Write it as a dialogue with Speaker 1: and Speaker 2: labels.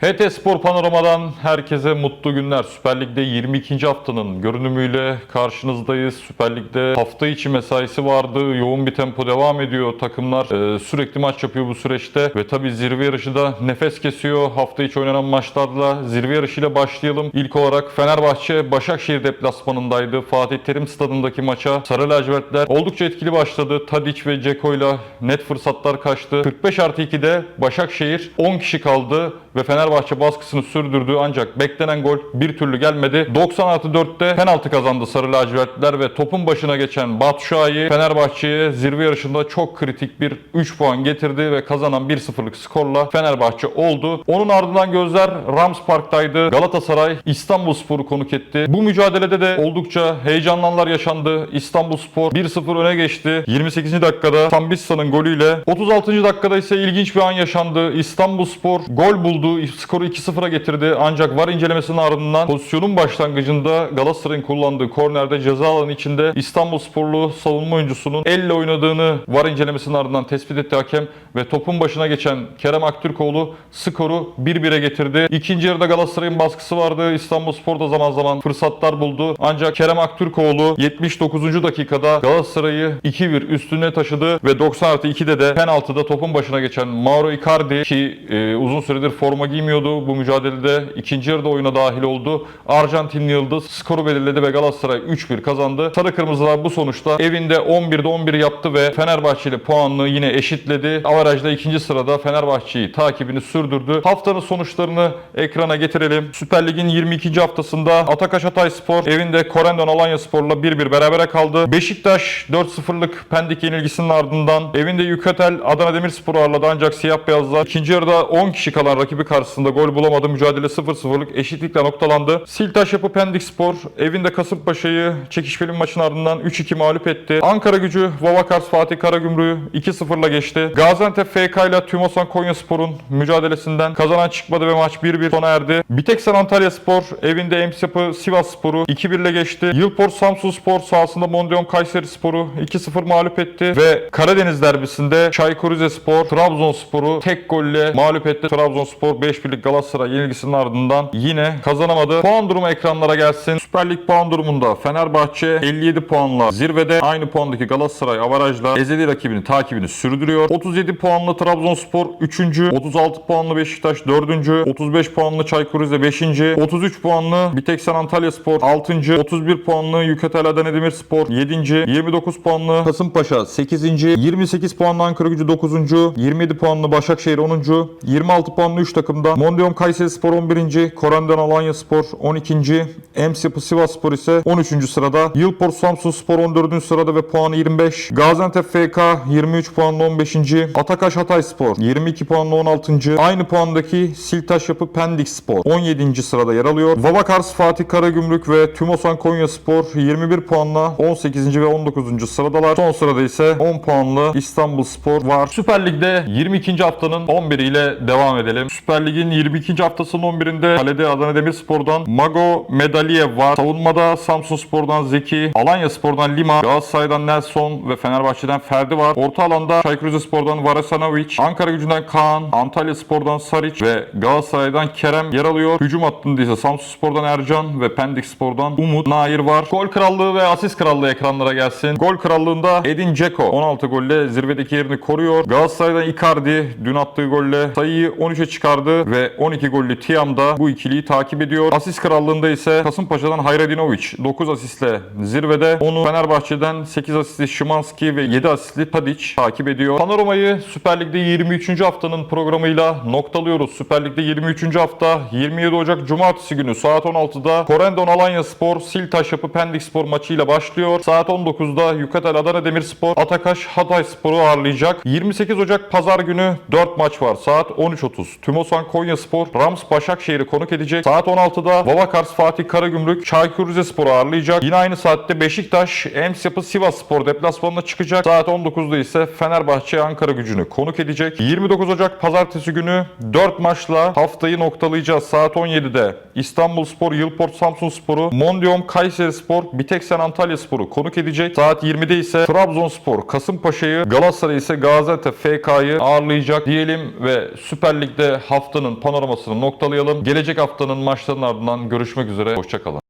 Speaker 1: HT Spor Panorama'dan herkese mutlu günler. Süper Lig'de 22. haftanın görünümüyle karşınızdayız. Süper Lig'de hafta içi mesaisi vardı. Yoğun bir tempo devam ediyor. Takımlar e, sürekli maç yapıyor bu süreçte. Ve tabii zirve yarışı da nefes kesiyor. Hafta içi oynanan maçlarla zirve yarışıyla başlayalım. İlk olarak Fenerbahçe Başakşehir deplasmanındaydı. Fatih Terim stadındaki maça Sarı lacivertler oldukça etkili başladı. Tadic ve Ceko ile net fırsatlar kaçtı. 45 artı 2'de Başakşehir 10 kişi kaldı ve Fenerbahçe baskısını sürdürdü ancak beklenen gol bir türlü gelmedi. 90 artı 4'te penaltı kazandı Sarı lacivertler ve topun başına geçen Batu Şahin Fenerbahçe'ye zirve yarışında çok kritik bir 3 puan getirdi ve kazanan 1-0'lık skorla Fenerbahçe oldu. Onun ardından gözler Rams Park'taydı. Galatasaray İstanbulspor'u konuk etti. Bu mücadelede de oldukça heyecanlı anlar yaşandı. İstanbulspor 1-0 öne geçti. 28. dakikada Sambissa'nın golüyle. 36. dakikada ise ilginç bir an yaşandı. İstanbulspor gol buldu. Skoru 2-0'a getirdi. Ancak var incelemesinin ardından pozisyonun başlangıcında Galatasaray'ın kullandığı kornerde ceza alanı içinde İstanbulsporlu savunma oyuncusunun elle oynadığını var incelemesinin ardından tespit etti hakem ve topun başına geçen Kerem Aktürkoğlu skoru 1-1'e getirdi. İkinci yarıda Galatasaray'ın baskısı vardı. İstanbulspor da zaman zaman fırsatlar buldu. Ancak Kerem Aktürkoğlu 79. dakikada Galatasaray'ı 2-1 üstüne taşıdı ve 90 artı 2'de de penaltıda topun başına geçen Mauro Icardi ki e, uzun süredir forma giymiyordu. Bu mücadelede ikinci yarıda oyuna dahil oldu. Arjantinli Yıldız skoru belirledi ve Galatasaray 3-1 kazandı. Sarı Kırmızılar bu sonuçta evinde 11'de 11 yaptı ve Fenerbahçe ile puanını yine eşitledi. Avarajda ikinci sırada Fenerbahçe'yi takibini sürdürdü. Haftanın sonuçlarını ekrana getirelim. Süper Lig'in 22. haftasında Atakaş Hatayspor evinde Korendon Alanya Spor'la 1-1 berabere kaldı. Beşiktaş 4-0'lık Pendik yenilgisinin ardından evinde Yukatel Adana Demirspor'u ağırladı ancak siyah beyazlar ikinci yarıda 10 kişi kalan rakibi karşısında gol bulamadı. Mücadele 0-0'lık eşitlikle noktalandı. Siltaş Yapı Pendik Spor evinde Kasımpaşa'yı çekişmeli maçın ardından 3-2 mağlup etti. Ankara gücü Vavakars Fatih Karagümrük'ü 2-0'la geçti. Gaziantep FK ile Tümosan Konyaspor'un mücadelesinden kazanan çıkmadı ve maç 1-1 sona erdi. Biteksen Antalya Spor evinde Ems Yapı Sivas Spor'u 2-1 ile geçti. Yılport Samsun Spor sahasında Mondion Kayseri Spor'u 2-0 mağlup etti ve Karadeniz derbisinde Çaykur Rizespor Trabzonspor'u tek golle mağlup etti. Trabzonspor 5-1'lik Galatasaray yenilgisinin ardından yine kazanamadı. Puan durumu ekranlara gelsin. Süper Lig puan durumunda Fenerbahçe 57 puanla zirvede aynı puandaki Galatasaray avarajla ezeli rakibini takibini sürdürüyor. 37 puanlı Trabzonspor 3. 36 puanlı Beşiktaş 4. 35 puanlı Çaykur Rize 5. 33 puanlı Biteksen Antalya Spor 6. 31 puanlı Yukatel Adana Demirspor 7. 29 puanlı Kasımpaşa 8. 28 puanlı Ankara Gücü 9. 27 puanlı Başakşehir 10. 26 puanlı 3 takımda Mondion Kayseri Spor 11. Korendon Alanya Spor 12. Ems Yapı Sivas Spor ise 13. sırada. Yılport Samsun Spor 14. sırada ve puanı 25. Gaziantep FK 23 puanlı 15. Atakaş Hatay Spor 22 puanlı 16. Aynı puandaki Siltaş Yapı Pendik Spor 17. sırada yer alıyor. Vavakars Fatih Karagümrük ve Tümosan Konya Spor 21 puanla 18. ve 19. sıradalar. Son sırada ise 10 puanlı İstanbul Spor var. Süper Lig'de 22. haftanın 11 ile devam edelim. Süper Lig'in 22. haftasının 11'inde kalede Adana Demirspor'dan Mago Medaliyev var. Savunmada Samsun Spor'dan Zeki, Alanya Spor'dan Lima, Galatasaray'dan Nelson ve Fenerbahçe'den Ferdi var. Orta alanda Çaykur Rizespor'dan Varasanovic, Ankara Gücü'nden Kaan, Antalya Spor'dan Saric ve Galatasaray'dan Kerem yer alıyor. Hücum hattında ise Samsun Spor'dan Ercan ve Pendik Spor'dan Umut Nair var. Gol krallığı ve asist krallığı ekranlara gelsin. Gol krallığında Edin Dzeko 16 golle zirvedeki yerini koruyor. Galatasaray'dan Icardi dün attığı golle sayıyı 13'e çıkardı ve 12 gollü Tiam da bu ikiliyi takip ediyor. Asist krallığında ise Kasımpaşa'dan Hayradinovic 9 asistle zirvede. Onu Fenerbahçe'den 8 asistli Şimanski ve 7 asistli Tadic takip ediyor. Panorama'yı Süper Lig'de 23. haftanın programıyla noktalıyoruz. Süper Lig'de 23. hafta 27 Ocak Cumartesi günü saat 16'da Korendon Alanya Spor Siltaş Yapı Pendik Spor maçıyla başlıyor. Saat 19'da Yukatel Adana Demirspor Atakaş Hatay Spor'u ağırlayacak. 28 Ocak Pazar günü 4 maç var. Saat 13.30. Tümosan Konya Spor Rams Başakşehir'i konuk edecek. Saat 16'da Vavakars Fatih Karagümrük Çaykur Rizespor'u ağırlayacak. Yine aynı saatte Beşiktaş Ems Yapı Sivas Spor deplasmanına çıkacak. Saat 19'da ise Fenerbahçe Ankara gücünü konuk edecek. 29 Ocak Pazartesi günü 4 maçla haftayı noktalayacağız. Saat 17'de İstanbul Spor, Yılport Samsun Sporu, Mondium Kayseri Spor, Biteksen Antalya Sporu konuk edecek. Saat 20'de ise Trabzonspor Kasımpaşa'yı, Galatasaray ise Gaziantep FK'yı ağırlayacak diyelim ve Süper Lig'de haftanın panoramasını noktalayalım. Gelecek haftanın maçlarının ardından görüşmek üzere. Hoşçakalın.